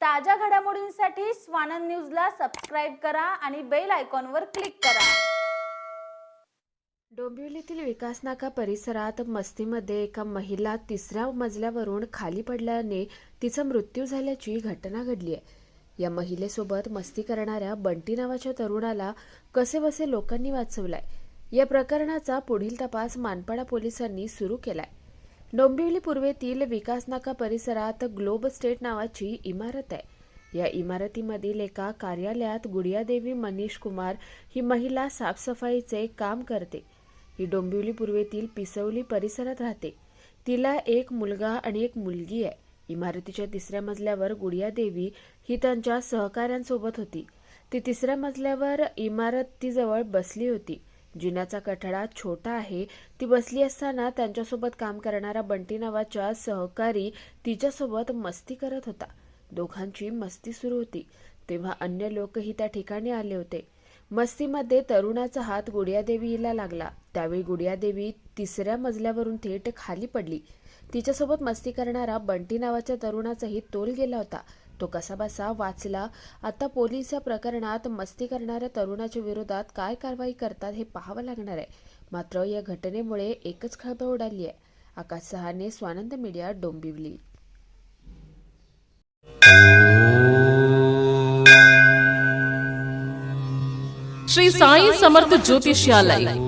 ताज्या घडामोडींसाठी स्वानंद न्यूजला सबस्क्राईब करा आणि बेल आयकॉनवर क्लिक करा. डोंबिवलीतील विकास नाका परिसरात मस्तीमध्ये एका महिला तिसऱ्या मजल्यावरून खाली पडल्याने तिचा मृत्यू झाल्याची घटना घडली आहे. या महिलेसोबत मस्ती करणाऱ्या बंटी नावाच्या तरुणाला कसेबसे लोकांनी वाचवलाय. या प्रकरणाचा पुढील तपास मानपाडा पोलिसांनी सुरू केलाय. डोंबिवली पूर्वेतील विकास नाका परिसरात ग्लोब स्टेट नावाची इमारत आहे. या इमारतीमधील एका कार्यालयात गुडियादेवी मनीष कुमार ही महिला साफसफाईचे काम करते. ही डोंबिवली पूर्वेतील पिसवली परिसरात राहते. तिला एक मुलगा आणि एक मुलगी आहे. इमारतीच्या तिसऱ्या मजल्यावर गुडियादेवी ही त्यांच्या सहकाऱ्यांसोबत होती. ती तिसऱ्या मजल्यावर इमारतीजवळ बसली होती. जिन्याचा कठडा छोटा आहे. ती बसली असताना त्यांच्यासोबत काम करणारा बंटी नावाच्या सहकारी तिच्यासोबत मस्ती करत होता. दोघांची मस्ती सुरू होती. तेव्हा अन्य लोकही त्या ठिकाणी आले होते. मस्तीमध्ये तरुणाचा हात गुडियादेवीला लागला. त्यावेळी गुडियादेवी तिसऱ्या मजल्यावरून थेट खाली पडली. तिच्यासोबत मस्ती करणारा बंटी नावाच्या तरुणाचाही तोल गेला होता. तो कसाबसा वाचला आता पोलीस या प्रकरणात मस्ती करणाऱ्या तरुणाच्या विरोधात काय कारवाई करतात हे पाहावं लागणार आहे. मात्र या घटनेमुळे एकच खळबळ उडाली आहे. आकाश सहाने स्वानंद मीडिया डोंबिवली. श्री साई समर्थ ज्योतिषालय.